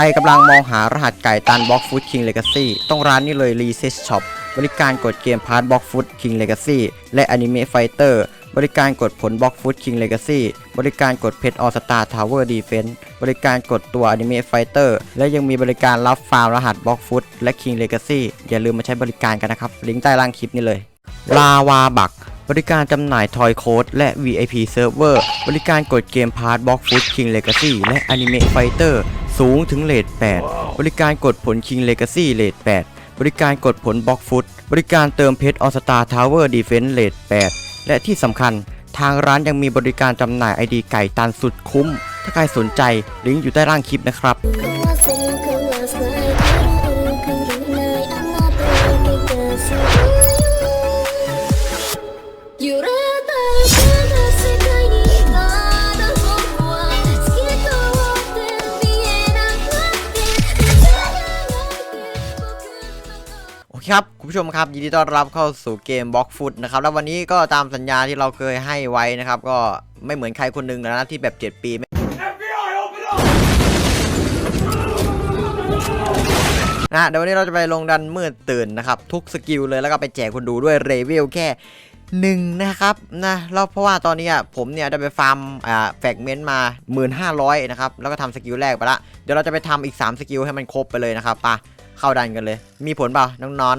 รกำลังมองหารหัสไก่ตันบล็อกฟุตคิงเลกาซี่ต้องร้านนี้เลย Reset Shop บริการกดเกมพาร์ทบล็อกฟุตคิงเลกาซี่และอนิเมะไฟเตอร์บริการกดผลบล็อกฟุตคิงเลกาซี่บริการกดเพชรออสตาทาวเวอร์ดีเฟนส์บริการกดตัวอนิเมะไฟเตอร์และยังมีบริการรับฟาร์มรหัสบล็อกฟุตและคิงเลกาซี่อย่าลืมมาใช้บริการกันนะครับ ลิงก์ใต้ล่างคลิปนี้เลยลาวาบักบริการจำหน่ายทอยโค้ดและ VIP Server บริการกดเกมพาร์ทบล็อกฟุตคิงเลกาซี่และอนิเมะไฟเตอร์ สูงถึงเลท8 บริการกดผลคิงเลกาซี่เลท8 บริการกดผลบล็อกฟุต บริการเติมเพชรออสตาทาวเวอร์ดีเฟนส์เลท8 และที่สำคัญทางร้านยังมีบริการจำหน่ายไอดีไก่ตันสุดคุ้ม ถ้าใครสนใจลิงก์อยู่ใต้ล่างคลิปนะครับ ผู้ชมครับยินดีต้อนรับเข้าสู่เกมบล็อกฟุตนะครับแล้ววันนี้ก็ตามสัญญาที่เราเคยให้ไว้นะครับ ก็ไม่เหมือนใครคนหนึ่งแล้วนะที่แบบ 7 ปีไม่ FBI, open up! นะเดี๋ยววันนี้เราจะไปลงดันมืดตื่นนะครับ ทุกสกิลเลยแล้วก็ไปแจกคนดูด้วยเรเวลแค่หนึ่งนะครับนะแล้วเพราะว่าตอนนี้อะผมเนี่ยได้ไปฟาร์มอ่าแฟกเมนต์มา 1500 นะครับ แล้วก็ทำสกิลแรกไปละเดี๋ยวเราจะไปทำอีก 3 สกิลให้มันครบไปเลยนะครับไปะเข้าดันกันเลย มีผลเปล่าน้องนอ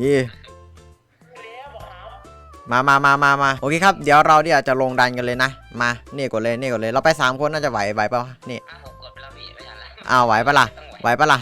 นยี่มามามามามาโอเคครับ เดี๋ยวเราเนี่ยจะลงดันกันเลยนะ มา นี่กดเลย นี่กดเลย เราไป 3 คนน่าจะไหว ไหวเปล่าวะนี่อะผมกดไปแล้วพี่ไม่ทันละอ้าวไหวปะล่ะ ไหวปะล่ะ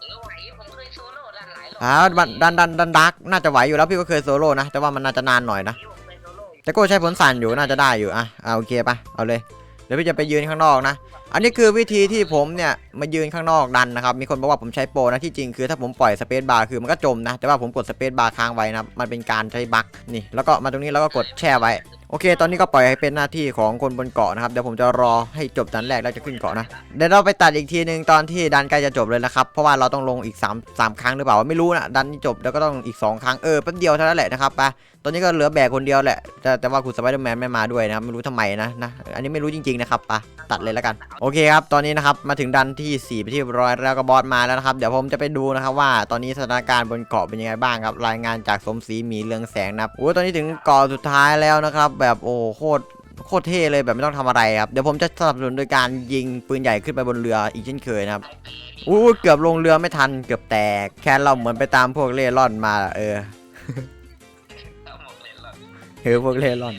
เออไหวผมเคยโซโล่ด้านหลายรอบอ้าวดันดันดันดันดัก น่าจะไหวอยู่แล้วพี่ก็เคยโซโล่นะ แต่ว่ามันน่าจะนานหน่อยนะพี่ผมเคยโซโล่อยู่แต่ก็ใช้ผลสั่นอยู่ น่าจะได้อยู่ อะอ่าโอเคปะเอาเลย เดี๋ยวพี่จะไปยืนข้างนอกนะอันนี้คือวิธีที่ผมเนี่ยมายืนข้างนอกดันนะครับ มีคนบอกว่าผมใช้โปรนะที่จริงคือถ้าผมปล่อยสเปซบาร์คือมันก็จมนะ แต่ว่าผมกดสเปซบาร์ค้างไว้นะมันเป็นการใช้บั๊กนี่ แล้วก็มาตรงนี้แล้วก็กดแช่ไว้ โอเค ตอนนี้ก็ปล่อยให้เป็นหน้าที่ของคนบนเกาะนะครับ เดี๋ยวผมจะรอให้จบดันแรกแล้วจะขึ้นเกาะนะ เดี๋ยวเราไปตัดอีกทีหนึ่งตอนที่ดันใกล้จะจบเลยนะครับ เพราะว่าเราต้องลงอีก 3 3 ครั้งหรือเปล่าไม่รู้นะดันนี้จบแล้วก็ต้องอีก 2 ครั้งเออแป๊บเดียวเท่านั้นแหละนะครับไปตอนนี้ก็เหลือแบกคนเดียวแหละ แต่แต่ว่าคุณสไปเดอร์แมนไม่มาด้วยนะครับไม่รู้ทำไมนะนะ อันนี้ไม่รู้จริงๆนะครับไปตัดเลยแล้วกันโอเคครับ ตอนนี้นะครับ มาถึงดันที่ 4 ไปที่ร้อยแล้วก็บอสมาแล้วนะครับ เดี๋ยวผมจะไปดูนะครับว่าตอนนี้สถานการณ์บนเกาะเป็นยังไงบ้างครับ รายงานจากสมศรีหมีเรืองแสงนะครับโอ้ตอนนี้ถึงเกาะสุดท้ายแล้วนะครับ แบบโอ้โคตรโคตรเท่เลยแบบไม่ต้องทำอะไรครับ เดี๋ยวผมจะสนับสนุนโดยการยิงปืนใหญ่ขึ้นไปบนเรืออีกเช่นเคยนะครับอู้เกือบลงเรือไม่ทันเกือบแตก แค่เราเหมือนไปตามพวกเล่ร่อนมาเออเฮ้ยพวกเล่ร่อน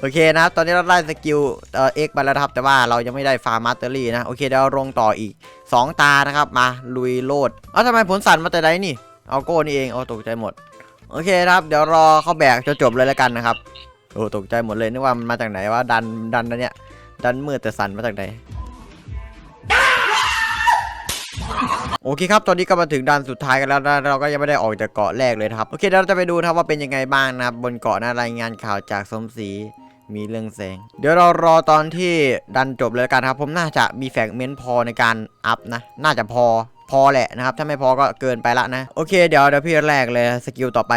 โอเคนะครับ ตอนนี้เราได้สกิลเอ่อเอ็กไปแล้วครับ แต่ว่าเรายังไม่ได้ฟาร์มาสเตอรี่นะ โอเคเดี๋ยวลงต่ออีก 2 ตานะครับ มาลุยโลด เอ้าทำไมผลสั่นมาแต่ใดนี่ เอาโก้นี่เองเอาตกใจหมด โอเคนะครับ เดี๋ยวรอเขาแบกจนจบเลยแล้วกันนะครับ โอ้ตกใจหมดเลยนึกว่ามันมาจากไหนว่าดันดันอันเนี้ยดันมืดแต่สั่นมาจากไหนโอเคครับ ตอนนี้ก็มาถึงดันสุดท้ายกันแล้วนะเราก็ยังไม่ได้ออกจากเกาะแรกเลยครับ โอเคเดี๋ยวเราจะไปดูครับว่าเป็นยังไงบ้างนะครับบนเกาะนะรายงานข่าวจากสมศรี มีเรื่องแสง เดี๋ยวเรารอตอนที่ดันจบเลยกันครับ ผมน่าจะมีแฟกเมนต์พอในการอัพนะ น่าจะพอพอแหละนะครับ ถ้าไม่พอก็เกินไปละนะ โอเคเดี๋ยวเดี๋ยวพี่แรกเลยสกิลต่อไป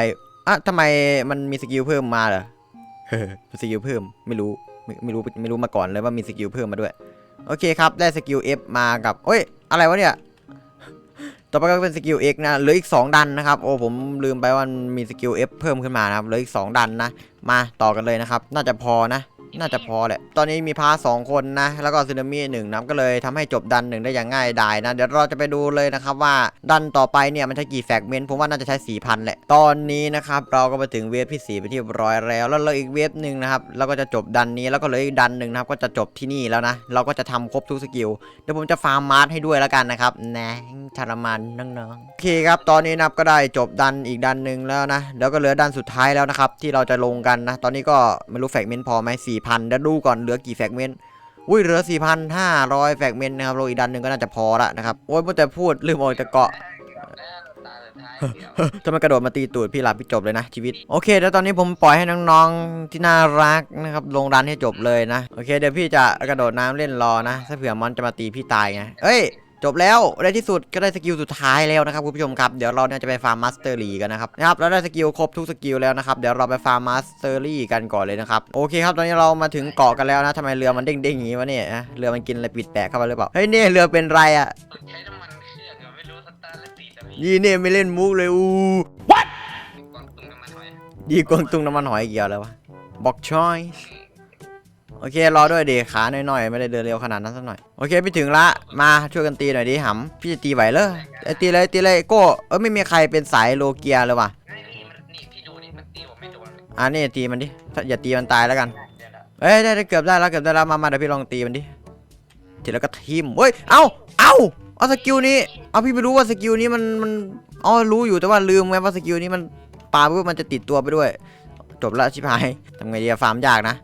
อะทำไมมันมีสกิลเพิ่มมาเหรอเฮสกิลเพิ่มไม่รู้ไม่ไม่รู้ไม่รู้มาก่อนเลยว่ามีสกิลเพิ่มมาด้วย โอเคครับ ได้สกิล F มากับเอ้ย อะไรวะเนี่ย ต่อไปก็เป็นสกิล X นะเหลืออีก 2 ดันนะครับ โอ้ผมลืมไปว่ามีสกิล F เพิ่มขึ้นมานะครับเหลืออีก 2 ดันนะ มาต่อกันเลยนะครับ น่าจะพอนะ น่าจะพอแหละ ตอนนี้มีพาสองคนนะ แล้วก็ซึนามิหนึ่งนะก็เลยทำให้จบดันหนึ่งได้อย่างง่ายดายนะ เดี๋ยวเราจะไปดูเลยนะครับว่าดันต่อไปเนี่ยมันใช้กี่แฟกเมนต์ ผมว่าน่าจะใช้4,000แหละ ตอนนี้นะครับเราก็มาถึงเวฟที่4ไปที่รียบร้อยแล้ว แล้วเราอีกเวฟหนึ่งนะครับเราก็จะจบดันนี้แล้วก็เลืออีกดันหนึ่งนะครับก็จะจบที่นี่แล้วนะ เราก็จะทำครบทุกสกิล เดี๋ยวผมจะฟาร์มมาร์ทให้ด้วยแล้วกันนะครับนะทรมานน้องๆโอเคครับ ตอนนี้นับก็ได้จบดันอีกดันหนึ่งแล้วนะเดี๋ยวก็เหลือดันสุดท้ายแล้วนะครับที่เราจะลงกันนะ ตอนนี้ก็ไม่รู้แฟกเมนต์พอไหมสี่พันเดี๋ยวดูก่อนเหลือกี่แฟกเมนต์อุ้ยเหลือ 4,500 แฟกเมนต์นะครับโลอีกดันหนึ่งก็น่าจะพอละนะครับ โอ้ยมัวแต่พูดลืมออกจากเกาะตาสุดท้ายเดี๋ยวถ้ามันกระโดดมาตีตูดพี่หลับพี่จบเลยนะชีวิต โอเคเดี๋ยวตอนนี้ผมปล่อยให้น้องๆที่น่ารักนะครับลงดันให้จบเลยนะ โอเคเดี๋ยวพี่จะกระโดดน้ำเล่นรอนะ ถ้าเผื่อมอนจะมาตีพี่ตายไงเอ้ย จบแล้วในที่สุดก็ได้สกิลสุดท้ายแล้วนะครับคุณผู้ชมครับเดี๋ยวเราเนี่ยจะไปฟาร์มมาสเตอร์ลีกันนะครับนะครับแล้วได้สกิลครบทุกสกิลแล้วนะครับเดี๋ยวเราไปฟาร์มมาสเตอร์ลีกันก่อนเลยนะครับโอเคครับตอนนี้เรามาถึงเกาะกันแล้วนะทำไมเรือมันเด้งๆอย่างนี้วะเนี่ยฮะเรือมันกินอะไรปิดแปลกเข้ามาหรือเปล่าเฮ้ยเนี่ยเรือเป็นไรอะใช้น้ำมันเครื่องอะไม่รู้สตาร์ทแล้วติดอะพี่ยี่เนี่ยไม่เล่นมุกเลยอูกวางตุ้งน้ำมันหอยยี่กวางตุ้งน้ำมันหอยเกี่ยวเลยวะบอกชอย โอเครอด้วยดีขาหน่อยๆไม่ได้เดินเร็วขนาดนั้นสักหน่อยโอเคพี่ถึงละมาช่วยกันตีหน่อยดิหำพี่จะตีไหวเลยเอ้ยตีเลยตีเลยโก้เออไม่มีใครเป็นสายโลเกียเลยว่ะไอ้พี่มันนี่พี่ดูนี่มันตีผมไม่โดนเลยอ่านี่ตีมันดิถ้าอย่าตีมันตายแล้วกันเดี๋ยวนะเอ้ยได้ได้เกือบได้แล้วเกือบได้แล้วมามาเดี๋ยวพี่ลองตีมันดิทีแล้วก็ทิมเฮ้ยเอ้าเอ้าเอาสกิลนี้เอาพี่ไม่รู้ว่าสกิลนี้มันมันอ๋อรู้อยู่แต่ว่าลืมไงว่าสกิลนี้มันปาปุ๊บมันจะติดตัวไปด้วย จบละชิบหายทำไงดีอะฟาร์มยากนะ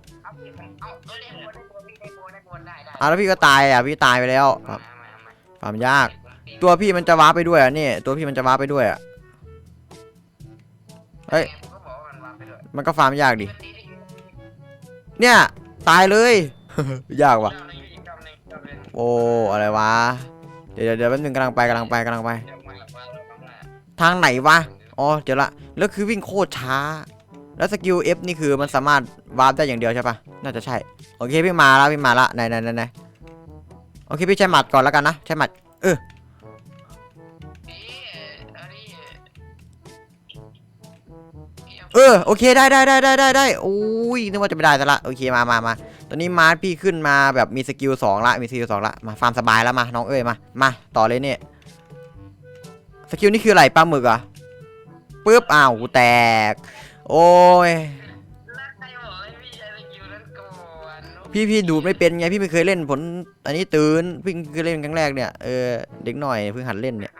อะแล้วพี่ก็ตายอะพี่ตายไปแล้วครับมามาฟาร์มยาก ตัวพี่มันจะว้าไปด้วยอะนี่ ตัวพี่มันจะว้าไปด้วยอะเฮ้ยมันวางไปด้วยมันก็ฟาร์มยากดิ เนี่ย ตายเลย ยากว่ะ โอ้อะไรวะเดี๋ยวเดี๋ยวเดี๋ยวแป๊บนึงกำลังไปกำลังไปกำลังไป ทางไหนวะ อ๋อเจอละ แล้วคือวิ่งโคตรช้า แล้วสกิล F นี่คือมันสามารถวาร์ปได้อย่างเดียวใช่ปะน่าจะใช่ โอเคพี่มาแล้วพี่มาละไหนไหนไหนไหนโอเคพี่ใช้หมัดก่อนแล้วกันนะ ใช้หมัด เออเออโอเคได้ได้ได้ได้ได้ได้โอ้ยนึกว่าจะไม่ได้ซะละโอเคมามามาตอนนี้มาร์ทพี่ขึ้นมาแบบมีสกิลสองละมีสกิลสองละมาฟาร์มสบายแล้วมาน้องเอ้ยมามาต่อเลยเนี่ยสกิลนี่คืออะไรปลาหมึกอะปึ๊บอ้าวกูแตก โอ้ยแล้วใครบอกให้พี่ใช้สกิลนั้นก่อนพี่พี่ดูดไม่เป็นไงพี่ไม่เคยเล่นผล อันนี้ตื่นเพิ่งเคยเล่นครั้งแรกเนี่ยเออเด็กหน่อยเพิ่งหัดเล่นเนี่ย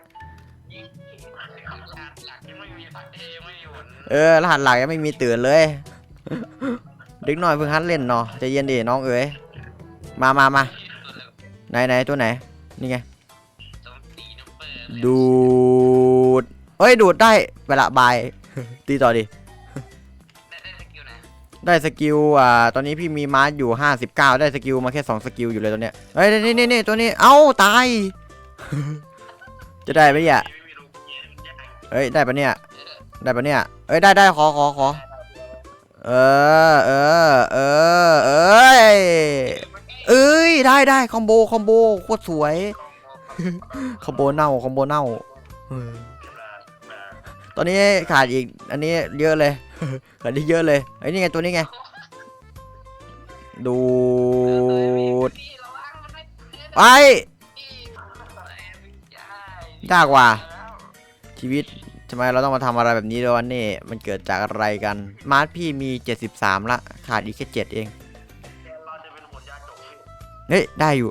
คำชาหลักยังไม่มีผัดเอยังไม่มีผลเออรหัสหลักยังไม่มีตื่นเลย เด็กหน่อยเพิ่งหัดเล่นเนาะใจเย็นดิน้องเอ๋ยมามามาไหนไหนตัวไหนนี่ไงโจมตีน้ำเปิดดูดเอ้ยดูดได้เวลาบายตีต่อดิได้ได้สกิล ได้สกิลอ่าตอนนี้พี่มีมาร์อยู่ 59 ได้สกิลมาแค่ 2 สกิลอยู่เลยตอนเนี้ยเฮ้ยนี่นี่นี่ตัวนี้เอ้าตาย จะได้ไหมเนี่ยเย็นยากเอ้ยได้ปะเนี่ยได้ปะเนี่ยเอ้ยได้ได้ขอขอขอเออเออเออเอ้ยเอ้ยได้ได้คอมโบคอมโบโคตรสวยคอมโบเน่าคอมโบเน่า ตอนนี้ขาดอีก อันนี้เยอะเลยขาดอีกเยอะเลยไอ้ยนี่ไงตัวนี้ไง ดูดพี่ระวังมันไม่ไปพี่ยากยากว่ะชีวิตทำไมเราต้องมาทำอะไรแบบนี้ด้วยวันนี้มันเกิดจากอะไรกัน มาร์ทพี่มี 73 ละ ขาดอีกแค่ 7 เองเราจะเป็นหุ่นยาจกพี่เฮ้ย ได้อยู่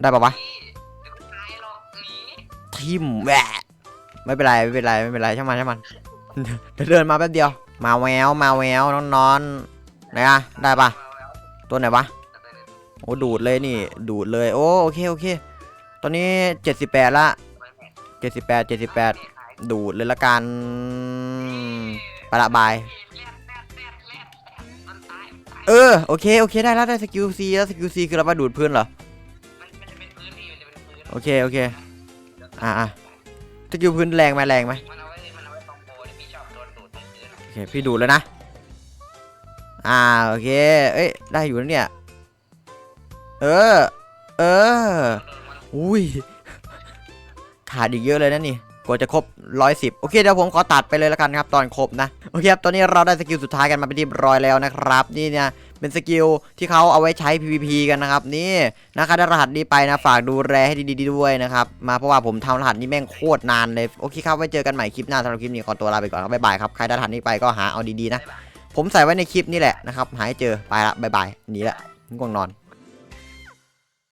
ได้ปะวะพี่เดี๋ยวก็ตายหรอกหนีทิมแหวะ ไม่เป็นไรไม่เป็นไรไม่เป็นไรช่างมันช่างมัน เดินมาแป๊บเดียว มาแววมาแววนอนนอนไหนอะได้ปะตัวไหนวะโอ้ดูดเลยนี่ ดูดเลยโอ้โอเคโอเค ตอนนี้78ละ78 78ดูดเลยละกันปะละบายมันตายมันตาย เออโอเคโอเคได้แล้วได้สกิลซีแล้วสกิลซีคือเราไปดูดพื้นเหรอมันมันจะเป็นพื้นพี่มันเป็นพื้นโอเคโอเคอ่าอะ สกิลพื้นแรงไหมแรงไหมมันเอาไว้มันเอาไว้คอมโบที่พี่ชอบโดนดูดตรงพื้นอะโอเคพี่ดูดแล้วนะ อ่าโอเค เอ้ยได้อยู่แล้วเนี่ย เออ เออ อุ้ยขาดอีกเยอะเลยนะนี่กว่าจะครบ 110 โอเคเดี๋ยวผมขอตัดไปเลยแล้วกันครับ ตอนครบนะ โอเคครับ ตอนนี้เราได้สกิลสุดท้ายกันมาเป็นที่เรียบร้อยแล้วนะครับ นี่เนี่ย เป็นสกิลที่เขาเอาไว้ใช้ PVP กันนะครับนี่นะครับได้รหัสนี้ไปนะฝากดูแลให้ดีๆด้วยนะครับมาเพราะว่าผมทำรหัสนี้แม่งโคตรนานเลยโอเคครับไว้เจอกันใหม่คลิปหน้าสำหรับคลิปนี้ขอตัวลาไปก่อนครับบ๊ายบายครับใครได้รหัสนี้ไปก็หาเอาดีๆนะ ผมใส่ไว้ในคลิปนี่แหละนะครับหาให้เจอไปละบ๊ายบายหนีละง่วงนอน